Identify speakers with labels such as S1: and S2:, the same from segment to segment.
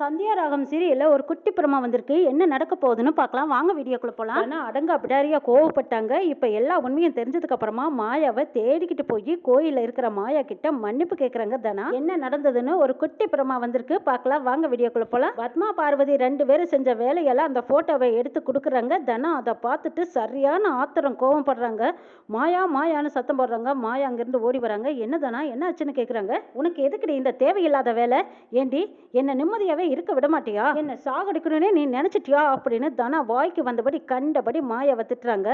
S1: சந்தியா ராகம் சீரியல்ல ஒரு குட்டி பிரமா வந்திருக்கு. என்ன நடக்க போகுதுன்னு பார்க்கலாம். வாங்க வீடியோக்குள்ள போகலாம் ஆனால் அடங்க பிடாரியா கோவப்பட்டாங்க. இப்போ எல்லா உண்மையும் தெரிஞ்சதுக்கு அப்புறமா மாயாவை தேடிக்கிட்டு போய் கோயிலில் இருக்கிற மாயா கிட்ட மன்னிப்பு கேட்குறாங்க தனா. என்ன நடந்ததுன்னு ஒரு குட்டி பிரமா வந்திருக்கு. பார்க்கலாம். வாங்க வீடியோக்குள்ள போகலாம் பத்மா பார்வதி ரெண்டு பேரும் செஞ்ச வேலையெல்லாம் அந்த போட்டோவை எடுத்து கொடுக்குறாங்க. தனா அதை பார்த்துட்டு சரியான ஆத்திரம் கோவம் படுறாங்க மாயா மாயான்னு சத்தம் போடுறாங்க. மாயா அங்கிருந்து ஓடி வராங்க. என்ன தானா? என்ன ஆச்சுன்னு கேட்குறாங்க உனக்கு எதுக்குடி இந்த தேவையில்லாத வேலை? ஏண்டி என்ன நிம்மதியாகவே இருக்க விட மாட்டியா? என்ன சாகடிக்கணும்னே நீ நினைச்சிட்டியா? அப்படின்னு தனா வாய்க்கு வந்தபடி கண்டபடி மாயாவை திட்டுறாங்க.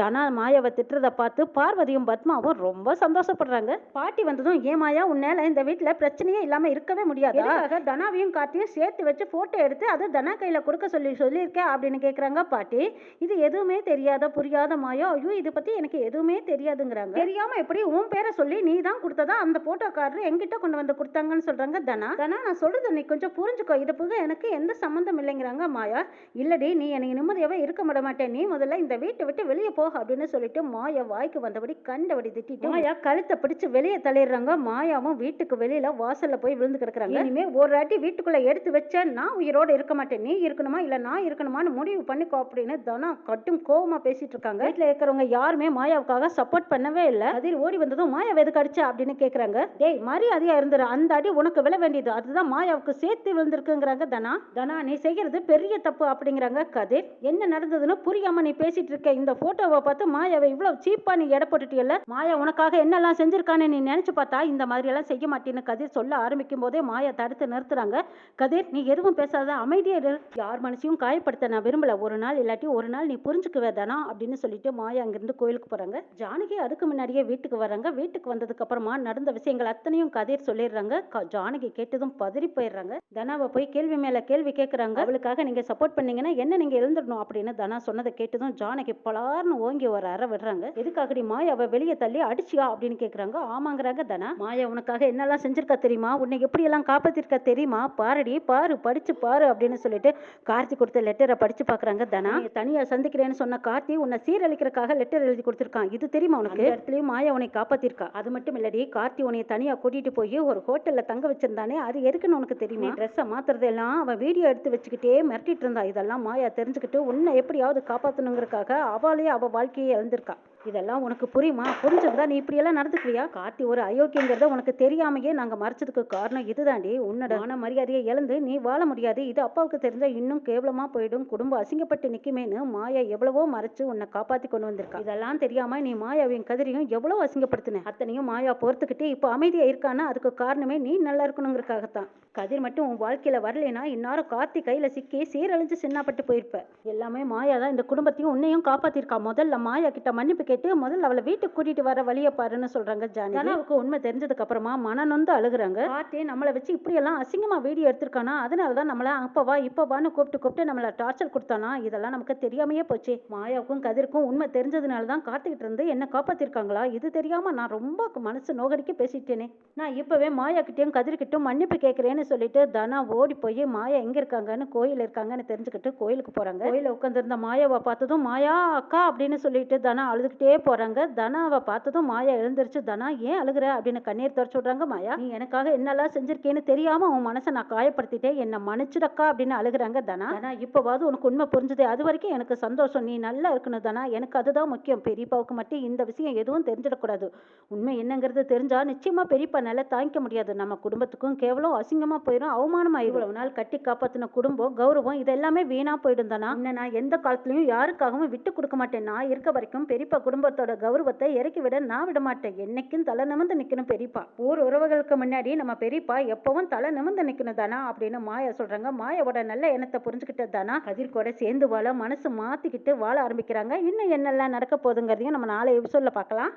S1: தனா மாயாவை திட்டுறத பார்த்து பார்வதியும் பத்மாவும் ரொம்ப சந்தோஷப்படுறாங்க. பாட்டி வந்ததும் ஏன் மாயா உன்னால இந்த வீட்டுல பிரச்சனையே இல்லாம இருக்கவே முடியாது? தனாவையும் காட்டியும் சேர்த்து வச்சு போட்டோ எடுத்து அது தனா கையில கொடுக்க சொல்லி சொல்லியிருக்கேன் அப்படின்னு கேக்குறாங்க பாட்டி. இது எதுவுமே தெரியாத புரியாத மாயா. ஐயோ இதை பத்தி எனக்கு எதுவுமே தெரியாதுங்கிறாங்க. தெரியாம எப்படி உன் பேரை சொல்லி நீ தான் கொடுத்ததா? அந்த போட்டோக்காரர் எங்கிட்ட கொண்டு வந்து கொடுத்தாங்கன்னு சொல்றாங்க தனா. தனா நான் சொல்றது நீ கொஞ்சம் புரிஞ்சுக்கோ. இது புக எனக்கு எந்த சம்மந்தம் இல்லைங்கிறாங்க மாயா. இல்லடி நீ எனக்கு நிம்மதியாவே இருக்க விட மாட்டேன். நீ முதல்ல இந்த வீட்டை விட்டு வெளியே போ அப்படின்னு சொல்லிட்டு மாயா வாய்க்கு வந்தபடி கண்டபடி திட்டிட்டு மாயா கழுத்தை பிடிச்சு வெளியே தள்ளிடுறாங்க. மாயாவும் வீட்டுக்கு வெளியில வாசல்ல போய் விழுந்து கிடக்குறாங்க. இனிமே ஒரு அடி வீட்டுக்குள்ள எடுத்து வச்ச நான் உயிரோட இருக்க மாட்டேன். நீ இருக்கணுமா? இல்ல நான் இருக்கணுமான்னு முடிவு பண்ணிக்கோ அப்படின்னு தனா கட்டும் கோவமா பேசிட்டு இருக்காங்க. வீட்டுல இருக்கிறவங்க யாருமே மாயாவுக்காக சப்போர்ட் பண்ணவே இல்ல. அதில் ஓடி வந்ததும் மாயாவை எதுக்கு அடிச்சா அப்படின்னு கேக்குறாங்க. டேய் மரியாதையா இருந்துரு. அந்த அடி உனக்கு விழ வேண்டியது. அதுதான் மாயாவுக்கு சேர்த்து இருக்குங்கிறாங்க தனா. தனா நீ செய்யறது பெரிய தப்பு அப்படிங்கிறாங்க கதிர். என்ன நடந்ததுன்னு புரியாம நீ பேசிட்டு இருக்க. இந்த போட்டோவை பார்த்து மாயாவை இவ்வளவு சீப்பா நீ எடை போட்டுட்டியல்ல? மாயா உனக்காக என்னெல்லாம் செஞ்சிருக்கான்னு நீ நினைச்சு பார்த்தா இந்த மாதிரி எல்லாம் செய்ய மாட்டேன்னு கதிர் சொல்ல ஆரம்பிக்கும் போதே மாயா தடுத்து நிறுத்துறாங்க. கதிர் நீ எதுவும் பேசாத அமைதியா இரு. யார் மனசையும் காயப்படுத்த நான் விரும்பல. ஒரு நாள் இல்லாட்டி ஒரு நாள் நீ புரிஞ்சுக்குவே தானா அப்படின்னு சொல்லிட்டு மாயா அங்கிருந்து கோயிலுக்கு போறாங்க. ஜானகி அதுக்கு முன்னாடியே வீட்டுக்கு வராங்க. வீட்டுக்கு வந்ததுக்கு அப்புறமா நடந்த விஷயங்கள் அத்தனையும் கதிர் சொல்லிடுறாங்க. க- ஜானகி கேட்டதும் பதறி போயிடுறாங்க. தனாவை போய் கேள்வி மேல கேள்வி கேட்கறாங்க அவளுக்காக நீங்க சப்போர்ட் பண்ணீங்கன்னா என்ன நீங்க எழுந்துடணும் அப்படின்னு தனா சொன்னதை கேட்டதும் ஜானகி பலார்னு ஓங்கி ஒரு அற விடுறாங்க. எதுக்காகடி மாயாவை வெளியே தள்ளி அடிச்சியா அப்படின்னு கேக்குறாங்க. ஆமாங்கிறாங்க தனா. மாயா உனக்காக என்னெல்லாம் செஞ்சிருக்கா தெரியுமா? உன்னை எப்படி எல்லாம் காப்பாத்திருக்கா தெரியுமா? பாருடி பாரு படிச்சு பாரு அப்படின்னு சொல்லிட்டு கார்த்தி கொடுத்த லெட்டரை படிச்சு பாக்குறாங்க தனா. நீ தனியா சந்திக்கிறேன்னு சொன்ன கார்த்தி உன்னை சீரழிக்கிறதுக்காக லெட்டர் எழுதி கொடுத்திருக்கான். இது தெரியுமா உனக்கு? இடத்துலயும் மாயா உன்னை காப்பாத்திருக்கா. அது மட்டும் இல்லடி கார்த்தி உன்னை தனியா கூட்டிட்டு போய் ஒரு ஹோட்டல்ல தங்க வச்சிருந்தானே அது எதுக்குன்னு உனக்கு தெரியுமா? ட்ரெஸ்ஸை மாத்துறதெல்லாம் அவன் வீடியோ எடுத்து வச்சுக்கிட்டே மிரட்டிட்டு இருந்தா. இதெல்லாம் மாயா தெரிஞ்சுக்கிட்டு உன்னை எப்படியாவது காப்பாற்றணுங்கிறக்காக அவளே அவள் வாழ்க்கையை இழந்திருக்கா. இதெல்லாம் உனக்கு புரியுமா? புரிஞ்சிருந்தா நீ இப்படியெல்லாம் நடந்துக்குவியா? கார்த்தி ஒரு அயோக்கியங்கிறத உனக்கு தெரியாமையே நாங்க மறைச்சதுக்கு காரணம் இதுதாண்டி. உன்னோட மான மரியாதையை இழந்து நீ வாழ முடியாது. இது அப்பாவுக்கு தெரிஞ்சா இன்னும் கேவலமா போயிடும். குடும்பம் அசிங்கப்பட்டு நிக்குமேன்னு மாயா எவ்வளவோ மறைச்சு உன்னை காப்பாத்தி கொண்டு வந்திருக்கா. இதெல்லாம் தெரியாம நீ மாயாவையும் கதிரையும் எவ்வளவு அசிங்கப்படுத்தின. அத்தனையும் மாயா பொறுத்துக்கிட்டு இப்போ அமைதியா இருக்கான்னா அதுக்கு காரணமே நீ நல்லா இருக்கணுங்கிறதுக்காகத்தான். கதிர் மட்டும் உன் வாழ்க்கையில வரலைன்னா இந்நேரம் கார்த்தி கையில சிக்கி சீரழிஞ்சு சின்னப்பட்டு போயிருப்ப. எல்லாமே மாயா தான் இந்த குடும்பத்தையும் உன்னையும் காப்பாத்திருக்கா முதல்ல மாயா கிட்ட மன்னிப்பு கேட்டு முதல்ல அவளை வீட்டுக்கு கூட்டிட்டு வர வழியை பாருன்னு சொல்றாங்க ஜானகி. உண்மை தெரிஞ்சதுக்கு அப்புறமா நொந்து அழுகுறாங்க. கார்த்தி நம்மளை வச்சு இப்படி எல்லாம் அசிங்கமா வீடியோ எடுத்திருக்கானா? அதனால தான் நம்மள அப்பவா இப்பவான்னு கூப்பிட்டு கூப்பிட்டு நம்மள டார்ச்சர் கொடுத்தானா? இதெல்லாம் நமக்கு தெரியாமையே போச்சு. மாயாவுக்கும் கதிருக்கும் உண்மை தெரிஞ்சதுனால தான் காத்துக்கிட்டு இருந்து என்ன காப்பாத்திருக்காங்களா? இது தெரியாம நான் ரொம்ப மனசு நோகடிக்க பேசிட்டேனே. நான் இப்பவே மாயா கிட்டயும் கதிர்கிட்டும் மன்னிப்பு கேட்கிறேன்னு சொல்லிட்டு தனா ஓடி போய் மாயா எங்க இருக்காங்கன்னு கோயில் இருக்காங்கன்னு தெரிஞ்சுக்கிட்டு கோயிலுக்கு போறாங்க. கோயில உட்காந்துருந்த மாயாவை பார்த்ததும் மாயா அக்கா அப்படின்னு சொல்லிட்டு தனா அழுதுகிட்டே போறாங்க. தனாவை பார்த்ததும் மாயா எழுந்திருச்சு தனா ஏன் அழுகுற? அப்படின்னு கண்ணீர் தொடச்சு விடுறாங்க மாயா. நீ எனக்காக என்னெல்லாம் செஞ்சிருக்கேன்னு தெரியாம உன் மனசை நான் காயப்படுத்திட்டேன். என்ன மன்னிச்சிடக்கா அப்படின்னு அழுகுறாங்க தனா. தனா இப்போவாது உனக்கு உண்மை புரிஞ்சுது. அது வரைக்கும் எனக்கு சந்தோஷம். நீ நல்லா இருக்கணும் தனா. எனக்கு அதுதான் முக்கியம். பெரியப்பாவுக்கு மட்டும் இந்த விஷயம் எதுவும் தெரிஞ்சிடக்கூடாது. உண்மை என்னங்கிறது தெரிஞ்சா நிச்சயமா பெரியப்பா நல்லா தாங்கிக்க முடியாது. நம்ம குடும்பத்துக்கும் கேவலம் அசிங்கமா போயிடும் அவமானமாக இவ்வளவு நாள் கட்டி காப்பாத்தின குடும்பம் கௌரவம் இது எல்லாமே வீணா போயிடும் தானா. நான் எந்த காலத்துலையும் யாருக்காகவும் விட்டு கொடுக்க மாட்டேன். நான் இருக்க வரைக்கும் பெரியப்பா குடும்பத்தோட கௌரவத்தை இறக்கி விட நான் விட மாட்டேன் என்னைக்கும் தலை நிமிர்ந்து நிற்கணும் பெரியப்பா. ஊர் உறவுகளுக்கு முன்னாடி நம்ம பெரியப்பா எப்பவும் தலை நிமிர்ந்து நிற்கணும் தானா அப்படின்னு மாயா சொல்கிறாங்க மாயாவோட நல்ல எண்ணத்தை புரிஞ்சுக்கிட்டது தானா கதிர் கூட சேர்ந்து வாழ மனசு மாற்றிக்கிட்டு வாழ ஆரம்பிக்கிறாங்க. இன்னும் என்னெல்லாம் நடக்க போகுதுங்கிறதையும் நம்ம நாளை எபிசோடில் பார்க்கலாம்.